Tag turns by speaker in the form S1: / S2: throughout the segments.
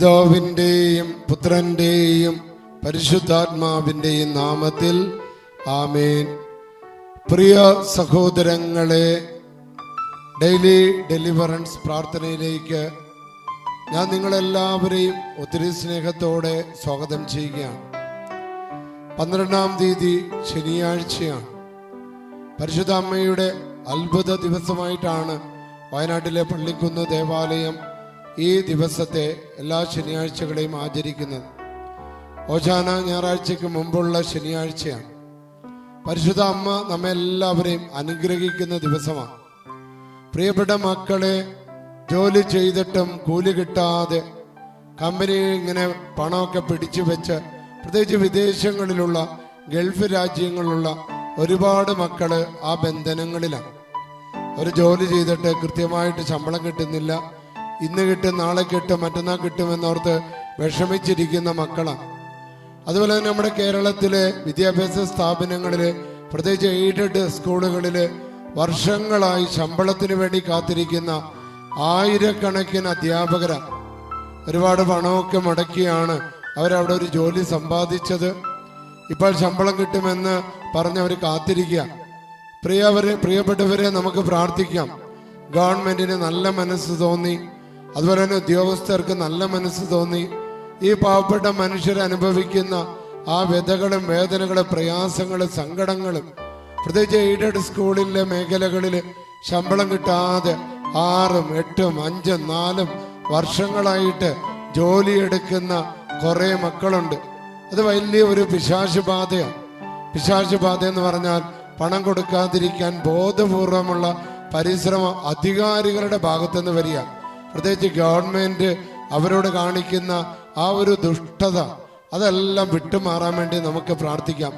S1: പിതാവിന്റെയും പുത്രന്റെയും പരിശുദ്ധാത്മാവിന്റെയും നാമത്തിൽ ആമേൻ. പ്രിയ സഹോദരങ്ങളെ ഡെയിലി ഡെലിവറൻസ് പ്രാർത്ഥനയിലേക്ക് ഞാൻ നിങ്ങളെല്ലാവരെയും ഒത്തിരി സ്നേഹത്തോടെ സ്വാഗതം ചെയ്യുകയാണ്. പന്ത്രണ്ടാം തീയതി ശനിയാഴ്ചയാണ്. പരിശുദ്ധ അമ്മയുടെ അത്ഭുത ദിവസമായിട്ടാണ് വയനാട്ടിലെ പള്ളിക്കുന്ന് ദേവാലയം ഈ ദിവസത്തെ എല്ലാ ശനിയാഴ്ചകളെയും ആചരിക്കുന്നത് ഓശാന ഞായറാഴ്ചയ്ക്ക് മുമ്പുള്ള ശനിയാഴ്ചയാണ്. പരിശുദ്ധ അമ്മ നമ്മെ എല്ലാവരെയും അനുഗ്രഹിക്കുന്ന ദിവസമാണ്. പ്രിയപ്പെട്ട മക്കളെ ജോലി ചെയ്തിട്ടും കൂലി കിട്ടാതെ കമ്പനി ഇങ്ങനെ പണമൊക്കെ പിടിച്ചു വെച്ച് പ്രത്യേകിച്ച് വിദേശങ്ങളിലുള്ള ഗൾഫ് രാജ്യങ്ങളിലുള്ള ഒരുപാട് മക്കൾ ആ ബന്ധനങ്ങളിലാണ്. ഒരു ജോലി ചെയ്തിട്ട് കൃത്യമായിട്ട് ശമ്പളം കിട്ടുന്നില്ല. ഇന്ന് കിട്ടും നാളെ കിട്ടും മറ്റന്നാൾ കിട്ടുമെന്നോർത്ത് വിഷമിച്ചിരിക്കുന്ന മക്കളാണ്. അതുപോലെ തന്നെ നമ്മുടെ കേരളത്തിലെ വിദ്യാഭ്യാസ സ്ഥാപനങ്ങളിൽ പ്രത്യേകിച്ച് എയ്ഡഡ് സ്കൂളുകളിൽ വർഷങ്ങളായി ശമ്പളത്തിന് വേണ്ടി കാത്തിരിക്കുന്ന ആയിരക്കണക്കിന് അധ്യാപകരാണ്. ഒരുപാട് പണമൊക്കെ മുടക്കിയാണ് അവരവിടെ ഒരു ജോലി സമ്പാദിച്ചത്. ഇപ്പോൾ ശമ്പളം കിട്ടുമെന്ന് പറഞ്ഞ് അവർ കാത്തിരിക്കുക. പ്രിയവരെ പ്രിയപ്പെട്ടവരെ നമുക്ക് പ്രാർത്ഥിക്കാം. ഗവൺമെന്റിന് നല്ല മനസ്സ് തോന്നി. അതുപോലെ തന്നെ ഉദ്യോഗസ്ഥർക്ക് നല്ല മനസ്സ് തോന്നി. ഈ പാവപ്പെട്ട മനുഷ്യർ അനുഭവിക്കുന്ന ആ വ്യതകളും വേദനകളും പ്രയാസങ്ങളും സങ്കടങ്ങളും പ്രത്യേകിച്ച് എയ്ഡഡ് സ്കൂളിലെ മേഖലകളിൽ ശമ്പളം കിട്ടാതെ ആറും എട്ടും അഞ്ചും നാലും വർഷങ്ങളായിട്ട് ജോലിയെടുക്കുന്ന കുറെ മക്കളുണ്ട്. അത് വലിയ ഒരു പിശാശ് ബാധയാണ്. പിശാശ് ബാധ എന്ന് പറഞ്ഞാൽ പണം കൊടുക്കാതിരിക്കാൻ ബോധപൂർവമുള്ള പരിശ്രമം അധികാരികളുടെ ഭാഗത്തുനിന്ന് വരിക. പ്രത്യേകിച്ച് ഗവൺമെന്റ് അവരോട് കാണിക്കുന്ന ആ ഒരു ദുഷ്ടത അതെല്ലാം വിട്ടുമാറാൻ വേണ്ടി നമുക്ക് പ്രാർത്ഥിക്കാം.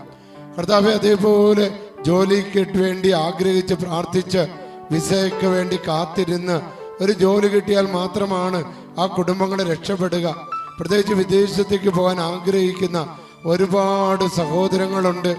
S1: കർത്താവ് അതേപോലെ ജോലിക്ക് വേണ്ടി ആഗ്രഹിച്ച് പ്രാർത്ഥിച്ച് വിസയ്ക്ക് വേണ്ടി കാത്തിരുന്ന് ഒരു ജോലി കിട്ടിയാൽ മാത്രമാണ് ആ കുടുംബങ്ങളെ രക്ഷപ്പെടുക. പ്രത്യേകിച്ച് വിദേശത്തേക്ക് പോകാൻ ആഗ്രഹിക്കുന്ന ഒരുപാട് സഹോദരങ്ങളുണ്ട്.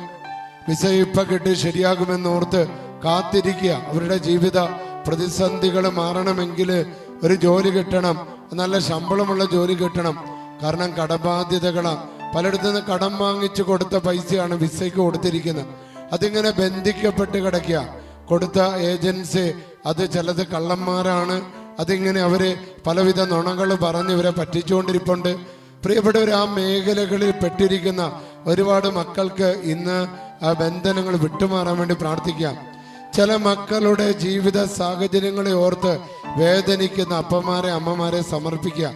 S1: വിസ ഇപ്പൊ കിട്ടി ശരിയാകുമെന്നോർത്ത് കാത്തിരിക്കുക. അവരുടെ ജീവിത പ്രതിസന്ധികൾ മാറണമെങ്കിൽ ഒരു ജോലി കിട്ടണം. നല്ല ശമ്പളമുള്ള ജോലി കിട്ടണം. കാരണം കടബാധ്യതകളാണ് പലയിടത്തു നിന്ന് കടം വാങ്ങിച്ചു കൊടുത്ത പൈസയാണ് വിസയ്ക്ക് കൊടുത്തിരിക്കുന്നത്. അതിങ്ങനെ ബന്ധിക്കപ്പെട്ട് കിടക്കുക. കൊടുത്ത ഏജൻസി അത് ചിലത് കള്ളന്മാരാണ്. അതിങ്ങനെ അവർ പലവിധ നുണകൾ പറഞ്ഞ് ഇവരെ പറ്റിച്ചുകൊണ്ടിരിപ്പുണ്ട്. പ്രിയപ്പെട്ടവർ ആ മേഖലകളിൽ പെട്ടിരിക്കുന്ന ഒരുപാട് മക്കൾക്ക് ഇന്ന് ആ ബന്ധനങ്ങൾ വിട്ടുമാറാൻ വേണ്ടി പ്രാർത്ഥിക്കാം. ചില മക്കളുടെ ജീവിത സാഹചര്യങ്ങളെ ഓർത്ത് വേദനിക്കുന്ന അപ്പന്മാരെ അമ്മമാരെ സമർപ്പിക്കുക.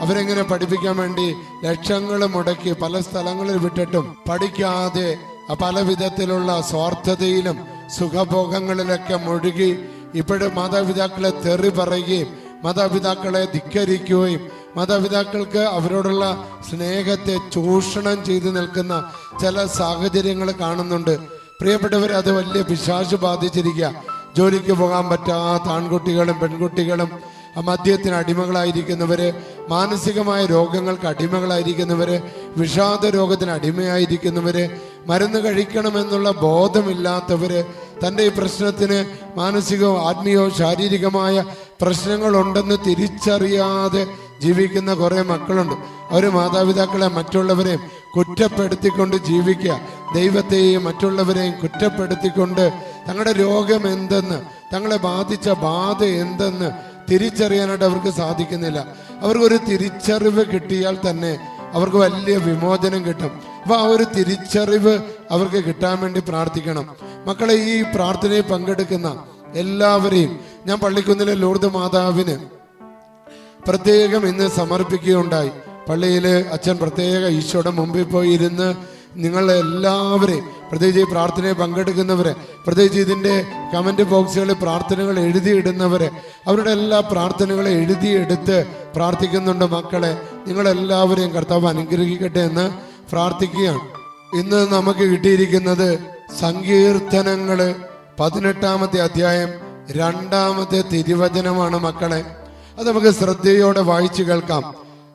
S1: അവരെങ്ങനെ പഠിപ്പിക്കാൻ വേണ്ടി ലക്ഷങ്ങൾ മുടക്കി പല സ്ഥലങ്ങളിൽ വിട്ടിട്ടും പഠിക്കാതെ പല വിധത്തിലുള്ള സ്വാർത്ഥതയിലും സുഖഭോഗങ്ങളിലൊക്കെ മുഴുകി ഇപ്പോഴും മാതാപിതാക്കളെ തെറി പറയുകയും മാതാപിതാക്കളെ ധിക്കരിക്കുകയും മാതാപിതാക്കൾക്ക് അവരോടുള്ള സ്നേഹത്തെ ചൂഷണം ചെയ്തു നിൽക്കുന്ന ചില സാഹചര്യങ്ങൾ കാണുന്നുണ്ട്. പ്രിയപ്പെട്ടവർ അത് വലിയ പിശാച് ബാധിച്ചിരിക്കുക. ജോലിക്ക് പോകാൻ പറ്റാത്ത ആൺകുട്ടികളും പെൺകുട്ടികളും മദ്യത്തിന് അടിമകളായിരിക്കുന്നവര് മാനസികമായ രോഗങ്ങൾക്ക് അടിമകളായിരിക്കുന്നവര് വിഷാദ രോഗത്തിന് അടിമയായിരിക്കുന്നവര് മരുന്ന് കഴിക്കണമെന്നുള്ള ബോധമില്ലാത്തവര് തന്റെ ഈ പ്രശ്നത്തിന് മാനസികവും ആത്മീയവും ശാരീരികമായ പ്രശ്നങ്ങളുണ്ടെന്ന് തിരിച്ചറിയാതെ ജീവിക്കുന്ന കുറേ മക്കളുണ്ട്. അവർ മാതാപിതാക്കളെ മറ്റുള്ളവരെയും കുറ്റപ്പെടുത്തിക്കൊണ്ട് ജീവിക്കുക ദൈവത്തെയും മറ്റുള്ളവരെയും കുറ്റപ്പെടുത്തിക്കൊണ്ട് തങ്ങളുടെ രോഗം എന്തെന്ന് തങ്ങളെ ബാധിച്ച ബാധ എന്തെന്ന് തിരിച്ചറിയാനായിട്ട് അവർക്ക് സാധിക്കുന്നില്ല. അവർക്കൊരു തിരിച്ചറിവ് കിട്ടിയാൽ തന്നെ അവർക്ക് വലിയ വിമോചനം കിട്ടും. അപ്പൊ ആ ഒരു തിരിച്ചറിവ് അവർക്ക് കിട്ടാൻ വേണ്ടി പ്രാർത്ഥിക്കണം. മക്കളെ ഈ പ്രാർത്ഥനയിൽ പങ്കെടുക്കുന്ന എല്ലാവരെയും ഞാൻ പള്ളിക്കുന്നിലെ ലൂർദ് മാതാവിന് പ്രത്യേകം ഇന്ന് സമർപ്പിക്കുകയുണ്ടായി. പള്ളിയിൽ അച്ഛൻ പ്രത്യേക ഈശോയുടെ മുമ്പിൽ പോയി ഇരുന്ന് നിങ്ങളെ എല്ലാവരെയും പ്രത്യേകിച്ച് ഈ പ്രാർത്ഥനയിൽ പങ്കെടുക്കുന്നവരെ പ്രത്യേകിച്ച് ഇതിന്റെ കമന്റ് ബോക്സുകളിൽ പ്രാർത്ഥനകൾ എഴുതിയിടുന്നവരെ അവരുടെ എല്ലാ പ്രാർത്ഥനകളും എഴുതിയെടുത്ത് പ്രാർത്ഥിക്കുന്നുണ്ട് മക്കളെ. നിങ്ങളെല്ലാവരെയും കർത്താവ് അനുഗ്രഹിക്കട്ടെ എന്ന് പ്രാർത്ഥിക്കുകയാണ്. ഇന്ന് നമുക്ക് കിട്ടിയിരിക്കുന്നത് സങ്കീർത്തനങ്ങൾ. പതിനെട്ടാമത്തെ അധ്യായം രണ്ടാമത്തെ തിരുവചനമാണ് മക്കളെ. അത് നമുക്ക് ശ്രദ്ധയോടെ വായിച്ചു കേൾക്കാം.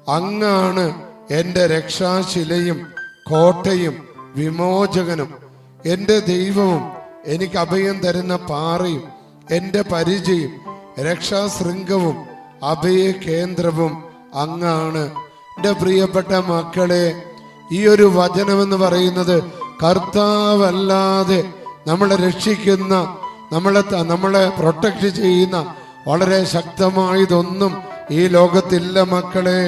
S1: അങ്ങാണ് എന്റെ രക്ഷാശിലയും കോട്ടയും വിമോചകനും. എന്റെ ദൈവവും എനിക്ക് അഭയം തരുന്ന പാറയും എന്റെ പരിചയം രക്ഷാശൃംഗവും അഭയ കേന്ദ്രവും അങ്ങാണ്. എന്റെ പ്രിയപ്പെട്ട മക്കളെ ഈ ഒരു വചനമെന്ന് പറയുന്നത് കർത്താവല്ലാതെ നമ്മളെ രക്ഷിക്കുന്ന നമ്മളെ നമ്മളെ പ്രൊട്ടക്റ്റ് ചെയ്യുന്ന വളരെ ശക്തമായതൊന്നും ഈ ലോകത്തില്ല മക്കളെ.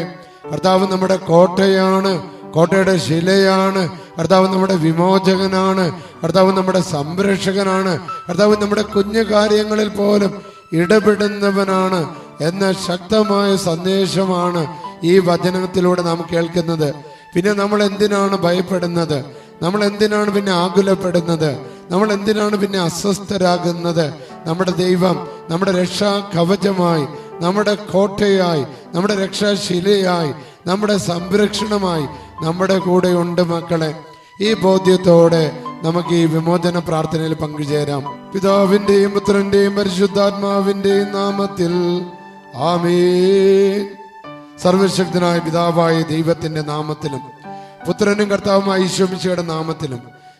S1: കർത്താവ് നമ്മുടെ കോട്ടയാണ് കോട്ടയുടെ ശിലയാണ്. കർത്താവ് നമ്മുടെ വിമോചകനാണ്. കർത്താവ് നമ്മുടെ സംരക്ഷകനാണ്. കർത്താവ് നമ്മുടെ കുഞ്ഞു കാര്യങ്ങളിൽ പോലും ഇടപെടുന്നവനാണ് എന്ന ശക്തമായ സന്ദേശമാണ് ഈ വചനത്തിലൂടെ നാം കേൾക്കുന്നത്. പിന്നെ നമ്മൾ എന്തിനാണ് ഭയപ്പെടുന്നത്? നമ്മൾ എന്തിനാണ് പിന്നെ ആകുലപ്പെടുന്നത്? നമ്മൾ എന്തിനാണ് പിന്നെ അസ്വസ്ഥരാകുന്നത്? നമ്മുടെ ദൈവം നമ്മുടെ രക്ഷാ കവചമായി നമ്മുടെ കോട്ടയായി നമ്മുടെ രക്ഷാശിലയായി നമ്മുടെ സംരക്ഷണമായി നമ്മുടെ കൂടെ ഉണ്ട് മക്കളെ. ഈ ബോധ്യത്തോടെ നമുക്ക് ഈ വിമോചന പ്രാർത്ഥനയിൽ പങ്കുചേരാം. പിതാവിന്റെയും പുത്രന്റെയും പരിശുദ്ധാത്മാവിന്റെയും നാമത്തിൽ. ആമേൻ. സർവശക്തനായ പിതാവായ ദൈവത്തിന്റെ നാമത്തിലും പുത്രനും കർത്താവുമായ ഈശോമിശയുടെ നാമത്തിലും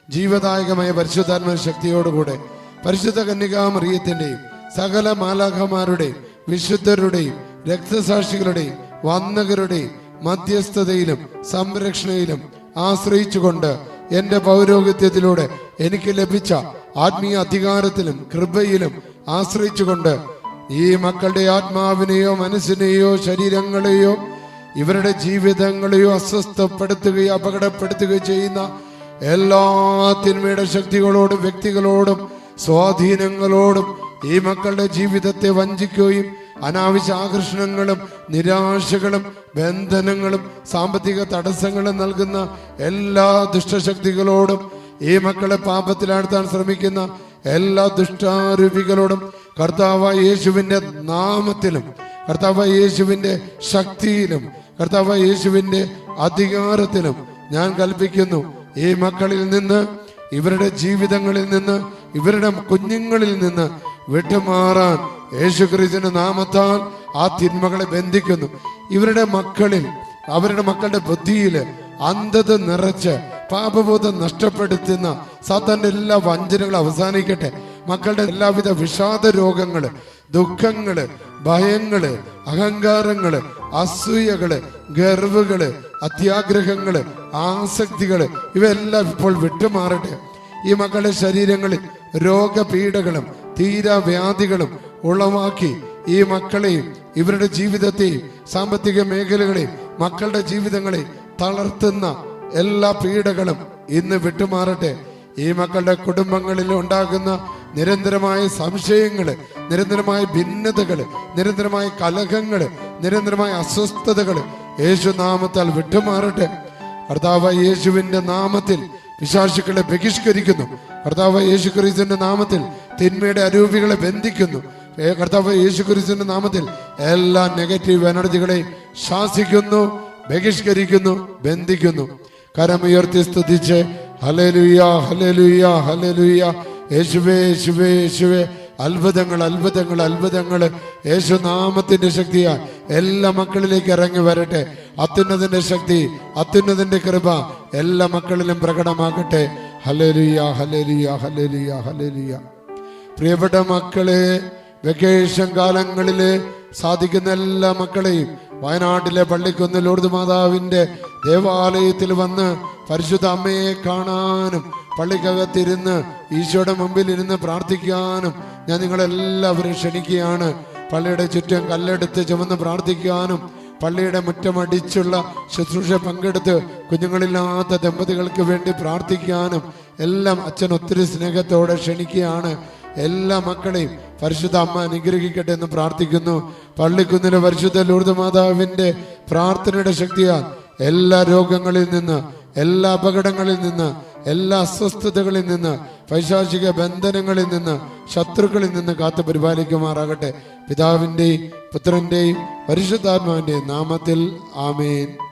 S1: ജീവദായകമായ പരിശുദ്ധാത്മ ശക്തിയോടുകൂടെ പരിശുദ്ധ കന്യകാമറിയത്തിന്റെയും സകല മാലാഖമാരുടെയും വിശുദ്ധരുടെയും രക്തസാക്ഷികളുടെയും വന്നകരുടെയും മധ്യസ്ഥതയിലും സംരക്ഷണയിലും ആശ്രയിച്ചുകൊണ്ട് എന്റെ പൗരോഹിത്യത്തിലൂടെ എനിക്ക് ലഭിച്ച ആത്മീയ അധികാരത്തിലും കൃപയിലും ആശ്രയിച്ചുകൊണ്ട് ഈ മക്കളുടെ ആത്മാവിനെയോ മനസ്സിനെയോ ശരീരങ്ങളെയോ ഇവരുടെ ജീവിതങ്ങളെയോ അസ്വസ്ഥപ്പെടുത്തുകയോ അപകടപ്പെടുത്തുകയോ ചെയ്യുന്ന എല്ലാ തിന്മയുടെ ശക്തികളോടും വ്യക്തികളോടും സ്വാധീനങ്ങളോടും ഈ മക്കളുടെ ജീവിതത്തെ വഞ്ചിക്കുകയും അനാവശ്യ ആകർഷണങ്ങളും നിരാശകളും ബന്ധനങ്ങളും സാമ്പത്തിക തടസ്സങ്ങളും നൽകുന്ന എല്ലാ ദുഷ്ടശക്തികളോടും ഈ മക്കളെ പാപത്തിലാഴ്ത്താൻ ശ്രമിക്കുന്ന എല്ലാ ദുഷ്ടാരൂപികളോടും കർത്താവ് യേശുവിന്റെ നാമത്തിലും കർത്താവ് യേശുവിന്റെ ശക്തിയിലും കർത്താവ് യേശുവിന്റെ അധികാരത്തിലും ഞാൻ കൽപ്പിക്കുന്നു. ഈ മക്കളിൽ നിന്ന് ഇവരുടെ ജീവിതങ്ങളിൽ നിന്ന് ഇവരുടെ കുഞ്ഞുങ്ങളിൽ നിന്ന് വിട്ടുമാറാൻ യേശുക്രിസ്തുവിന്റെ നാമത്താൽ ആ തിന്മകളെ ബന്ധിക്കുന്നു. ഇവരുടെ മക്കളിൽ അവരുടെ മക്കളുടെ ബുദ്ധിയിൽ അന്ധത നിറച്ച് പാപബോധം നഷ്ടപ്പെടുത്തുന്ന സാത്താന്റെ എല്ലാ വഞ്ചനകളും അവസാനിക്കട്ടെ. മക്കളുടെ എല്ലാവിധ വിഷാദ രോഗങ്ങൾ ദുഃഖങ്ങൾ ഭയങ്ങൾ അഹങ്കാരങ്ങൾ അസൂയകൾ ഗർവുകൾ അത്യാഗ്രഹങ്ങൾ ആസക്തികൾ ഇവയെല്ലാം ഇപ്പോൾ വിട്ടുമാറട്ടെ. ഈ മക്കളുടെ ശരീരങ്ങളിൽ രോഗപീഠകളും തീരാവ്യാധികളും ഉളവാക്കി ഈ മക്കളെയും ഇവരുടെ ജീവിതത്തെയും സാമ്പത്തിക മേഖലകളെയും മക്കളുടെ ജീവിതങ്ങളെ തളർത്തുന്ന എല്ലാ പീഡകളും ഇന്ന് വിട്ടുമാറട്ടെ. ഈ മക്കളുടെ കുടുംബങ്ങളിൽ ഉണ്ടാകുന്ന നിരന്തരമായ സംശയങ്ങൾ നിരന്തരമായ ഭിന്നതകൾ നിരന്തരമായ കലഹങ്ങൾ നിരന്തരമായ അസ്വസ്ഥതകൾ യേശു നാമത്താൽ വിട്ടുമാറട്ടെ. കർത്താവ് യേശുവിന്റെ നാമത്തിൽ വിശ്വാസികളെ ബഹിഷ്കരിക്കുന്നു. കർത്താവ് യേശു ക്രിസ്തുവിന്റെ നാമത്തിൽ തിന്മയുടെ അരൂപികളെ ബന്ധിക്കുന്നു. കർത്താവ് യേശു ക്രിസ്തുവിന്റെ നാമത്തിൽ എല്ലാ നെഗറ്റീവ് എനർജികളെയും ശാസിക്കുന്നു ബഹിഷ്കരിക്കുന്നു ബന്ധിക്കുന്നു. കരമുയർത്തി സ്തുതിച്ച് ഹലലുയ ഹലലുയ ഹലലുയ യേശുവേ യേശുവേ യേശുവേ. അത്ഭുതങ്ങൾ അത്ഭുതങ്ങൾ അത്ഭുതങ്ങൾ. യേശുനാമത്തിന്റെ ശക്തിയാ എല്ലാ മക്കളിലേക്ക് ഇറങ്ങി വരട്ടെ. അത്യുന്നതിന്റെ ശക്തി അത്യുന്നതിന്റെ കൃപ എല്ലാ മക്കളിലും പ്രകടമാകട്ടെ. ഹലേലുയ ഹലേലുയ ഹലേലുയ ഹലേലുയ പ്രിയപ്പെട്ട മക്കളെ വെക്കേഷൻ കാലങ്ങളിൽ സാധിക്കുന്ന എല്ലാ മക്കളെയും വയനാട്ടിലെ പള്ളിക്കുന്ന് ലോർദ് മാതാവിന്റെ ദേവാലയത്തിൽ വന്ന് പരിശുദ്ധ അമ്മയെ കാണാനും പള്ളിക്കകത്തിരുന്ന് ഈശോയുടെ മുമ്പിൽ ഇരുന്ന് പ്രാർത്ഥിക്കാനും ഞാൻ നിങ്ങളെല്ലാവരും ക്ഷണിക്കുകയാണ്. പള്ളിയുടെ ചുറ്റും കല്ലെടുത്ത് ചുമന്ന് പ്രാർത്ഥിക്കാനും പള്ളിയുടെ മുറ്റമടിച്ചുള്ള ശുശ്രൂഷ പങ്കെടുത്ത് കുഞ്ഞുങ്ങളില്ലാത്ത ദമ്പതികൾക്ക് വേണ്ടി പ്രാർത്ഥിക്കാനും എല്ലാം അച്ഛൻ ഒത്തിരി സ്നേഹത്തോടെ ക്ഷണിക്കുകയാണ്. എല്ലാ മക്കളെയും പരിശുദ്ധ അമ്മ അനുഗ്രഹിക്കട്ടെ എന്ന് പ്രാർത്ഥിക്കുന്നു. പള്ളിക്കുന്നിലെ പരിശുദ്ധ ലൂർദ് മാതാവിന്റെ പ്രാർത്ഥനയുടെ ശക്തിയാൽ എല്ലാ രോഗങ്ങളിൽ നിന്ന് എല്ലാ അപകടങ്ങളിൽ നിന്ന് എല്ലാ അസ്വസ്ഥതകളിൽ നിന്ന് പൈശാചിക ബന്ധനങ്ങളിൽ നിന്ന് ശത്രുക്കളിൽ നിന്ന് കാത്തു പരിപാലിക്കുമാറാകട്ടെ. പിതാവിന്റെയും പുത്രന്റെയും പരിശുദ്ധാത്മാവിന്റെയും നാമത്തിൽ ആമേൻ.